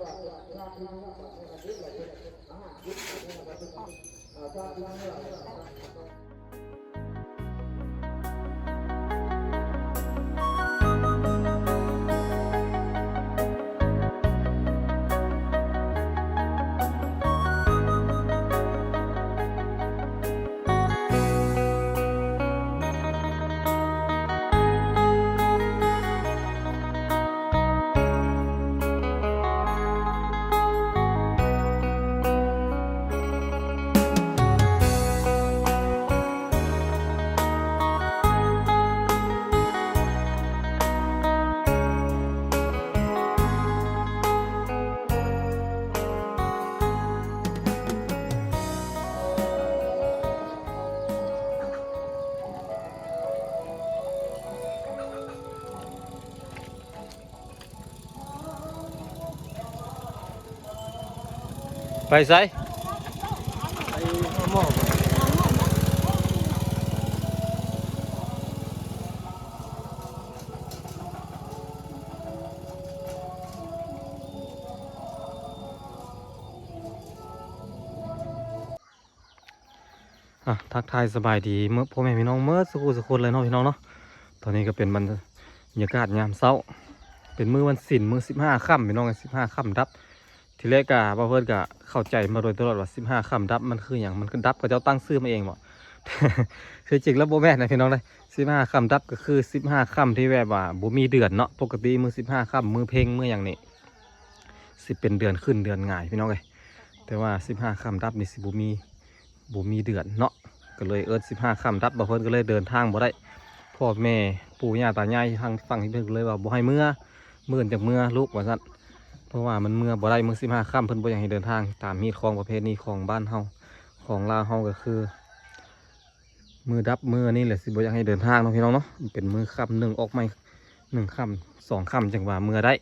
Thank you. ไปไซอะทักทายสบายดีเมื่อพ่อแม่พี่น้องเมื่อสักครู่สักคนเลยเนาะพี่น้องเนาะตอนนี้ก็เป็นบรรยากาศยามเช้า เป็นมื้อวันศิลมื้อสิบห้าค่ำพี่น้องสิบห้าค่ำดับ ทีแรกกะบ่าเพิ่นกะเข้าใจมาโดยตลอดว่าสิบห้าคำดับมันคืออย่างมันก็ดับก็เจ้าตั้งชื่อมาเองบ่คือจริงแล้วโบแม่นะพี่น้องเลยสิบห้าคำดับก็คือสิบห้าคำที่แบบว่าบ่มีเดือนเนาะปกติมือสิบห้าคำมือเพลงมืออย่างนี้สิเป็นเดือนขึ้นเดือนง่ายพี่น้องเลยแต่ว่าสิบห้าคำดับนี่สิบ่มีบ่มีเดือนเนาะก็เลยเอิ้นสิบห้าคำดับบ่เพิ่นก็เลยเดินทางบ่ได้พ่อแม่ปู่ย่าตายายทางฝั่งที่เพิ่นเลยว่าบ่ให้เมื่อเมื่นจากเมื่อลูกว่าซั่น เพราะว่ามันเมื่อบ่ได้เมื่อสิบห้าค่ำเพิ่นบ่อยากให้เดินทาง ตามมีดของประเภทนี้ของบ้านเฮาของลาวเฮาก็คือ มือดับมือนี่แหละสิบ่อยากให้เดินทางเนาะพี่น้องเนาะมันเป็นมือค่ำหนึ่งออกไม่หนึ่งค่ำสองค่ำจังหวะเมื่อได้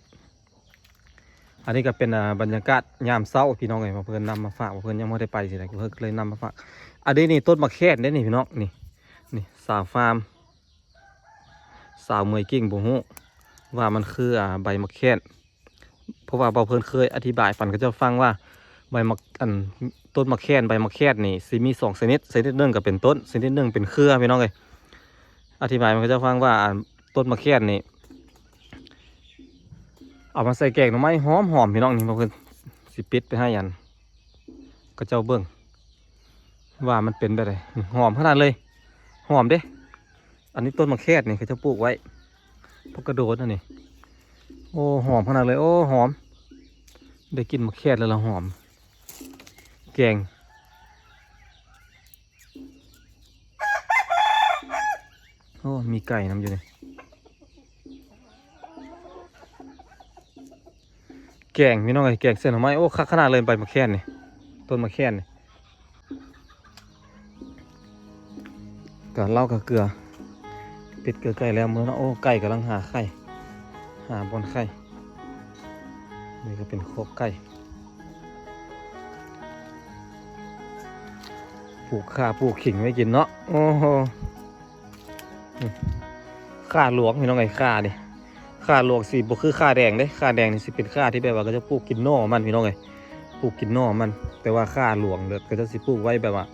อันนี้ก็เป็นบรรยากาศยามเช้าพี่น้องไงมาเพิ่อนนำมาฝากเพิ่อนยังไม่ได้ไปสิไหนเพิ่อนก็เลยนำมาฝากอันนี้นี่ต้นมะแขนเด้นี่พี่น้องนี่นี่สาวฟาร์มสาวเมยกิ่งบ่ฮู้ว่ามันคือใบมะแขน เพราะว่าเบาเพิ่นเคยอธิบายปันก็จะฟังว่าใบมะอันต้นมะแคนใบมะแคนนี่สิมีสองชนิดชนิดหนึ่งก็เป็นต้นชนิดหนึ่งเป็นเครือพี่น้องเลยอธิบายมันก็จะฟังว่าต้นมะแคนนี่เอามาใส่แกงหน่อไม้หอมหอมพี่น้องนี่เบาเพิ่นสิปิดไปให้ยันก็เจ้าเบิ่งว่ามันเป็นแบบไรหอมขนาดเลย หอมเด้ อันนี้ต้นมะแคนนี่เขาจะปลูกไว้พวกกระโดดนั่นนี่ โอ้หอมขนาดเลย โอ้หอม ได้กินมะแขดแล้วละหอม แกงโอ้มีไก่น้ำอยู่นี่แกงพี่น้องไอ้แกงเส้นหน่อไม้โอ้คักขนาดเลยใบมะแขนนี่ต้นมะแขนนี่กับเหล้ากับเกลือ เป็ดเกลือไก่แล้วมือนะโอ้ไก่กำลังหาไข่ หาบนไข่ นี่ก็เป็นโคกไก่ ปลูกข่าปลูกขิงไว้กินเนาะ โอ้โหข่าหลวงพี่น้องไงข่าดิข่าหลวงสิบคือข่าแดงเด้ข่าแดงนี่สิเป็นข่าที่แบบว่าก็จะปลูกกินน่อมันพี่น้องไงปลูกกินน่อมัน แต่ว่าข่าหลวงเด้อก็จะสิปลูกไว้แบบว่า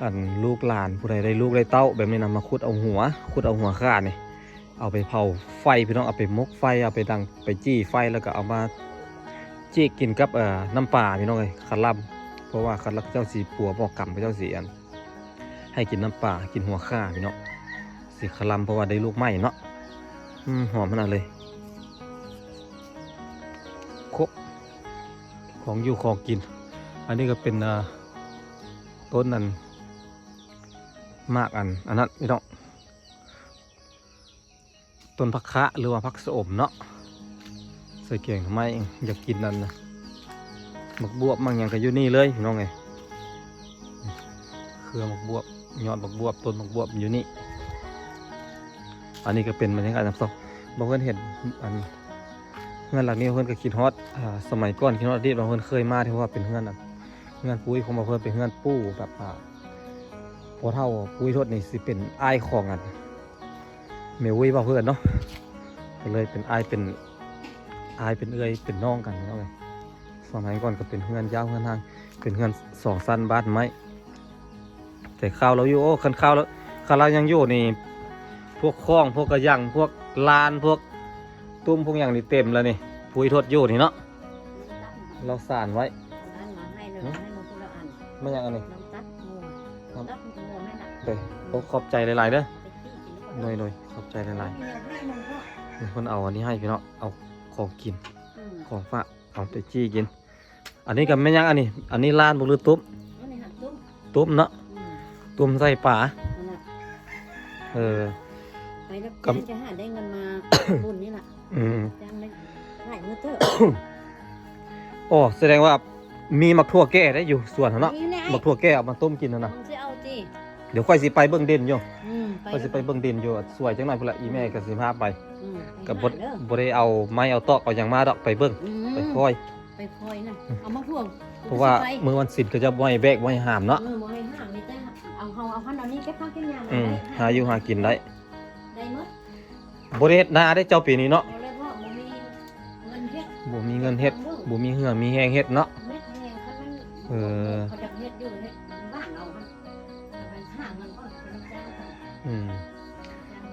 อันลูกหลานผู้ใดได้ลูกได้เต้าแบบนี้นำมาขุดเอาหัวขุดเอาหัวข่านี่ เอาไปเผาไฟพี่น้องเอาไปมกไฟเอาไปดังไปจี้ไฟแล้วก็เอามาจี้กินกับเอ่อน้ำปลาพี่น้องเลยคันล่ำเพราะว่าคันลักเจ้าสีปัวบอกกรรมพระเจ้าสีอัน ให้กินน้ำปลากินหัวข่าพี่น้องสีคันล่ำเพราะว่าได้ลูกไหม้เนาะอืมหอมขนาดเลยครบของอยู่ของกิน อันนี้ก็เป็นอ่าต้นนั้นมากอันอันนั้นพี่น้อง ต้นผักคะหรือว่าผักสมเนาะใส่เก่งทำไมอยากกินนั่นนะหมักบวบมังอย่างก็อยู่นี่เลยน้องไงเครือหมักบวบยอดหมักบวบต้นหมักบวบอยู่นี่ อันนี้ก็เป็นบรรยากาศน้ำตกบางคนเห็นอันเพื่อนหลังนี้เพื่อนก็คิดฮอตสมัยก่อนคิดฮอตดีบางคนเคยมาที่ว่าเป็นเพื่อนอันเพื่อนปุ้ยของบางเพื่อนเป็นเพื่อนปู้แบบพอเท่าปุ้ยทศนี่สิเป็นไอของอัน เมวุ้ยบ่าเพื่อนเนาะก็เลยเป็นไอายเป็นอายเป็นเอื้อยเป็นน้องกันเนาะเลยสมัยก่อนก็เป็นเพื่อนยาวเพื่อนทาง เป็นเพื่อนสองสั้นบ้านไม้แต่ข้าวเราอยู่โอ้คันข้าวแล้วข้าวเรายังอยู่นี่พวกคล้องพวกกระยังพวกลานพวกตุ้มพวกอย่างนี่เต็มแล้วนี่ปุยทดอยู่นี่เนาะเราสานไว้นั่นมาให้เลยให้มาพูดละอันไม่อย่างอันนี้น้ำตัดงัวตัดงัวไม่หนักเลยโอ้ขอบใจหลายๆเด้อไปที่กินหน่อยหน่อย ขอบใจหลายให้มันก็ๆมีคนเอาอันนี้ให้พี่เนาะเอาของกินอืมของฝากเอาไปจี้กิน อันนี้กับแม่ยังอันนี้ อันนี้ลานบุหรือตุ้มอันนี้หักตุ้มตุ้มเนาะอืมตุ้มใส่ป่านั่นน่ะเออไปแล้วกับแจ้งจะหาได้เงินมาบุญนี่แหละอืมจ้างได้หลายมือเตอร์โอ้แสดงว่ามีมักทั่วแก่ได้อยู่ส่วนเขาเนาะนี่แหละมักทั่วแก่เอามาต้มกินนะนะมึงจะเอาจีเดี๋ยวค่อยสิไปเบิ่งเด่นอยู่อืม ไปค่อยสิไปเบิ่งเด่นอยู่สวยจังหน่อยพุ่นละอีแม่ก็สิพาไปอืมกับไปบ่หาเด้อบ่ได้เอาไม้เอาตอกเอาหยังมาดอกไปเบิ่งอืมไปคอย ไปคอยนะเอามาพ่วงเพราะว่าไปมื้อวันศิลก็จะบ่ให้แบกบ่ให้หามเนาะเออบ่ให้ห้ามมีแต่เอาเฮาเอาพันเอานี้เก็บข้าวเก็บยาอืมได้หาอยู่หากินได้ได้หมดบ่ได้เฮ็ดนาได้เจ้าปีนี้เนาะเอาเลยพ่อบ่มีเงินเฮ็ดบ่มีเงินเฮ็ดบ่มีเหือมีแฮงเฮ็ดเนาะ เม็ดแห้งคันมันเออ เขาจะเฮ็ดอยู่เฮ็ด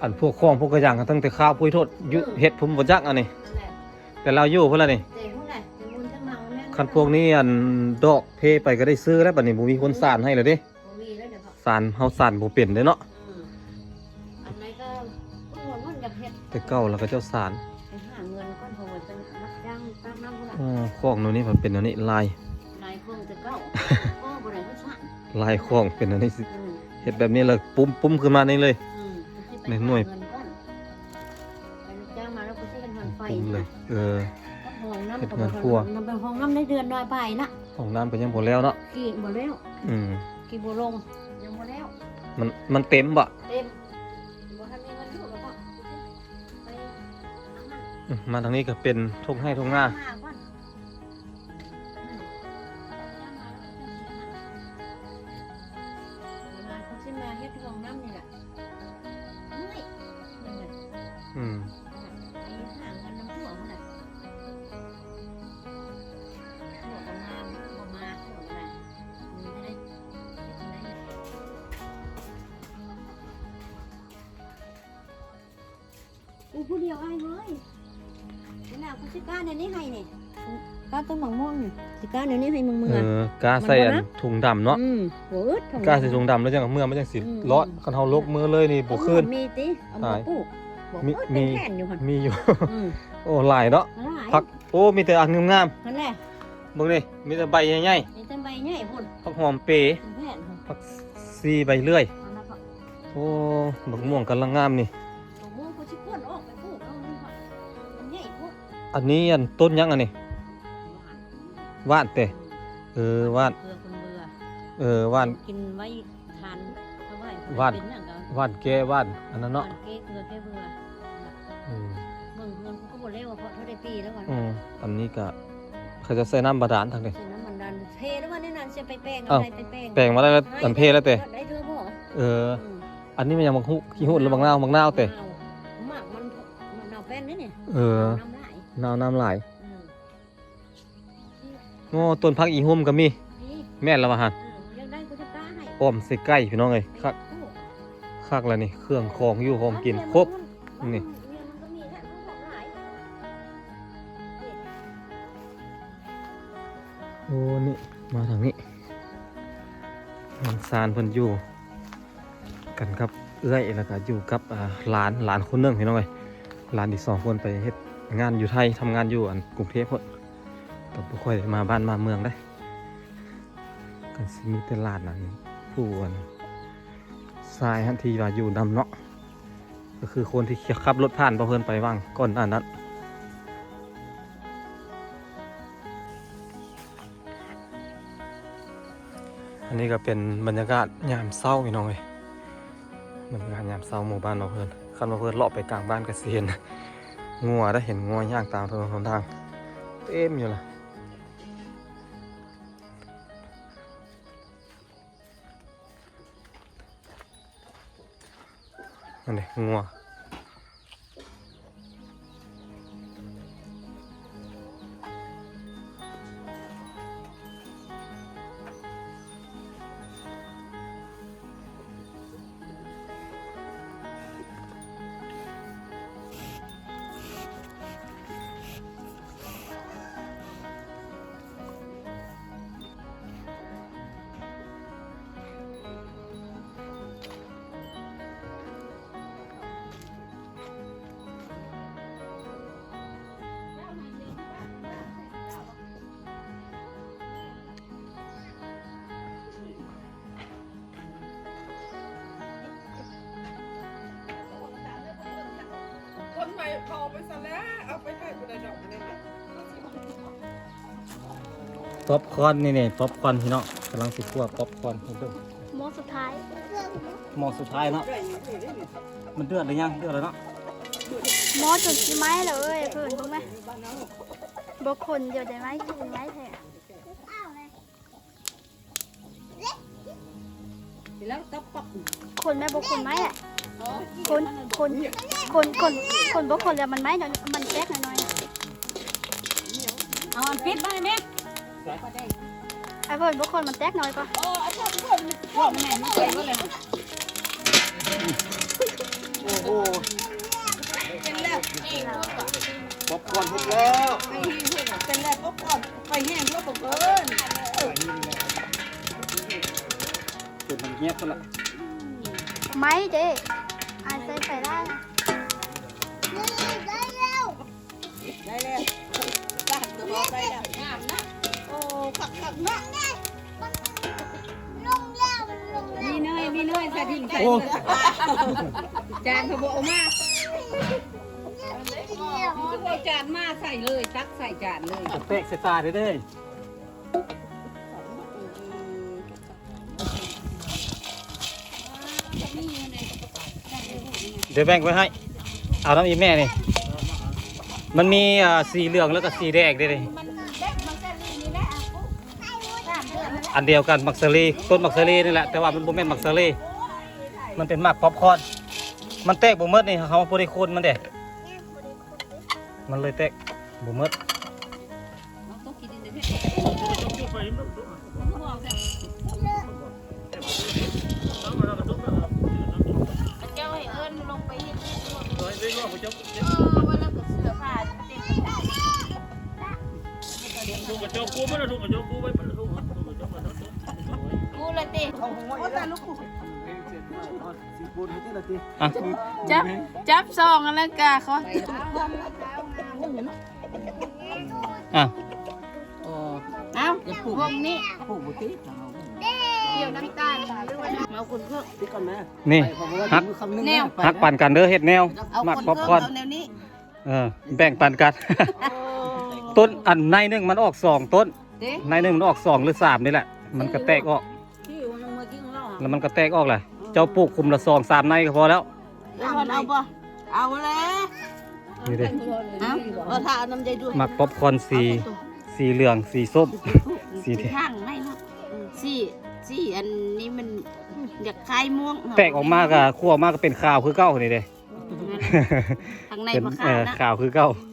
อันพวกของพวกกระยังก็ตั้งแต่ข้าวพุยโทษยุเฮ็ดผมบ่จักอันนี้นั่นแหละแต่เราอยู่พุ่นละนี่เจ๊ผู้ใดเป็นบุญทั้งเมาแม่คันพวกนี้อันดอกเพไปก็ได้ซื้อแล้วบัดนี้บ่มีคนสานให้แล้วเด้บ่มีแล้วเดี๋ยวเขาสานเฮาสานบ่เป็นเด้เนาะอืมอันไหนก็ผู้หมดมันอยากเฮ็ดแต่เก่าแล้วก็เจ้าสานไปหาเงินก่อนเพราะว่าจะรับจ้างตามน้ำผู้ใดอ๋อของโนนนี่มันเป็นอันนี้ลายนายคงจะเก้าก็บ่ได้ก็สั่นลายของเป็นอันนี้สิอืมเฮ็ดแบบนี้เลยปุ้มปุ้มขึ้นมานี่เลยอืม ในหน่วยไปรับจ้างมาแล้วก็สิกันหันไฟปุ้มเลยเออ ห้องน้ำเฮ็ดก็เงิบ่นทัครัวนำไปห้องน้ำในเดือนน้อยไปละของน้ำก็ยังบ่แล้วเนาะกี่บ่แล้วอืมกี่บ่ลงยังบ่แล้ว มันมันเต็มบ่เต็มบ่ทันมีเงินอยู่แล้วก็ไปเอามา อืมมาทางนี้ก็เป็นทุ่งไร่ทุ่งนาหาก่อนอืมเวลา เขาสิมาเฮ็ดห้องน้ำนี่แหละเฮ้ยนั่นแหละอืมไปหาเงินน้ำผัวมันน่ะผัวก็มาบ่มาผัวก็ได้มันจะได้เฮ็ดจังได๋กูผู้เดียวไอ้เฮ้ยนี่แหละกูสิกล้าเดี๋ยวนี้ให้นี่ย กล้าต้นหมากม่วงนี่สิกล้าเดี๋ยวนี้ให้มึงมึงเออะ อกล้าใส่อันถุงดำเนาะอืมหัวอึดกล้าใส่ถุงดำแล้วจังเมื่อมันจังสิอืม เลาะคันเฮาลกมือเลยนี่บ่คืนมีติเอามาตายปลูกบอกมีว่ามี เป็นแผ่นอยู่หั่นมีอยู่ อืมโอ้หลายเนาะ หลายผัก โอ้มีแต่อันงามนั่นแหละๆเบิ่งนี่มีแต่ใบใหญ่นี่จะใบใหญ่พุ่นๆผักหอมเปรเป็นแผ่นพุ่นผักซีใบเลื่อยเอาละก็โอ้บักม่วงกำลังงามนี่โอ้โหกูสิพ่นออกไปปลูกเอานี่ค่ะมันใหญ่พุ่นอันนี้อันต้นยังอันนี้ห วานว่านแต่เออว่านเบื่อคนเบื่อเออว่าน กินไว้ทานเอาไว้หวาน เป็นอย่างก็ว่านแก้ว่านอันนั้นหวาเนาะนเก้เกลือแก้เบื่ออืมเบิ่งเงินกูก็บ่เร็วเพราะเท่าได้ปีแล้วก่อนอืมอันนี้ก็เขาจะใส่น้ำบาดาลทางนี้ใส่น้ำมันดันเทแล้ววันนี้นั่นจะไปแป้งอ้าว อะไรไปแป้งแปลงมาได้แล้วอันเพแล้วแต่ได้เธอบ่เออ อืมอันนี้มันยังบางหุขี้หุ่นหรือบางนาวบางนาวแต่หมักมันมันเอาแป้นนี่นี่เออน้ำลาย นาวน้ำหลายอืม โอ้ต้นพักอีหุ่มก็มี นี่แม่นและวะฮะเออยังได้กูจะกล้าให้อ้อมใส่ไก่พี่น้องเอ้ยคักโอ้คักแล้วนี่เครื่องของอยู่ของกินครบ นี่เยมันก็มีแค่ทั้งสองหลายโอ้นี่มาทางนี้มันซานเพิ่นอยู่ กันครับเอื้อยแล้วก็อยู่กับอ่าหลานหลานคนหนึงพี่น้องเอ้ยหลานอีกสองคนไปเฮ็ดงานอยู่ไทยทำงานอยู่อันกรุงเทพพุ่น ก็บ่ค่อยได้มาบ้านมาเมืองได้กันสิมีต่หลานนั้นผู้อันทรายหันที่ว่าอยู่นำเนาะก็คือคนที่ขับรถผ่านบ่เพิ่นไปว่างก่อนหน้านั้นอันนี้ก็เป็นบรรยากาศยามเศร้าพี่น้องเลยบรรยากาศยามเศร้าหมู่บ้านเราเพื่อนคันมาเพื่อนเลาะไปกลางบ้านก็สิเห็นงัวได้เห็นงัวย่างตามถนนหนทางเต็มอยู่ละ อัน เขาไปซะแล้วเอาไปให้กูได้ดอกนั่นแหละป๊อปคอร์นนี่นี่ป๊อปคอร์นพี่น้องกำลังสิคั่วป๊อปคอร์นให้เบิ่งโมสุดท้ายหม้อสุดท้ายเนาะมันเดือดหรือยังเดือดแล้วเนาะโมจนสิไม้เลยเพื่อนรู้ไหมบกคนเดียวได้ไหมกินไหมแท้แล้วก็ปอกคนแม่บกคนไหมอะ คนคนคนคนคนบกคนแล้วมันไหมเดี๋ยวมันแจ๊กหน่อยๆอะเอาอันปิดมาเลยแม่ไอ้เพื่อนบกคนมันแจ๊กหน่อยก็โอ้ไอ้ชอบคนว่ามันไหนมันเจ๋งก็เลยโอ้โหเป็นแล้วเองพวกก่อนป๊อปคอร์นเสร็จแล้วไปแห้งพวกเป็นแล้วพวกก่อนไปแห้งพวกเกินจนมันเงียบซะละไม้เด้ ตัดตัวได้แล้วงามนะ โอ้ขักขักนะมีเนยมีเนยใส่ทิ้งใส่จานเขาบอกมาเอาจานมาใส่เลยตักใส่จานเลยจะเตะใส่ตาเด้อเด้อเดี๋ยวแบ่งไว้ให้ เอาน้ำอีแม่นี่ มันมีอ่าสีเหลืองแล้วก็สีแดงด้วยดิอันเดียวกันมักซารีต้นมักซารีนี่แหละแต่ว่ามันบ่แม่นมักซารีมันเป็นมักป๊อปคอร์นมันแตกบ่หมดนี่เขาบ่ได้คนมันเด้มันเลยแตกบ่หมดเจ้าให้เอิ้นลงไปเฮ็ดเออวันละ จกกูไม่ได้ถูกกระจกกูไม่เป็นถูกกระจกกระจกกูละติอะจับจับซองกันแล้วกะเขาอะเอ้าวงนี้เกี่ยวน้ำตาลหรือว่าเอาคนเครื่องนี่ฮักแนวฮักปั่นกันเด้อเฮ็ดแนวเอามักคนป๊อปเคครื่ออร์นงเอาแนวนี้เออแบ่งปันกัน ต้นอันในหนึงมันออกสองต้น เด้ในหนึงมันออกสองหรือสามนี่แหละ มันก็แตกออก ที่อยู่ลงมากินของเราแล้วมันก็แตกออกแหละเจ้าปลูกคุมละสองสามในก็พอแล้วเอาเอาบ่เอาแล้วนี่เด้เอาเอาถ้าเอาน้ำใจด้วยมักป๊อปคอร์นสี สีเหลือง สีส้ม สีแดง ข้างไม่เนาะสีสีอันนี้มันอยากคลายม่วงแตกออกมาก็คั่วออกมาก็เป็นขาวคือเก้านี่เด้ ข้างในเป็นมะเอขามอนะขาวคือเก้าเ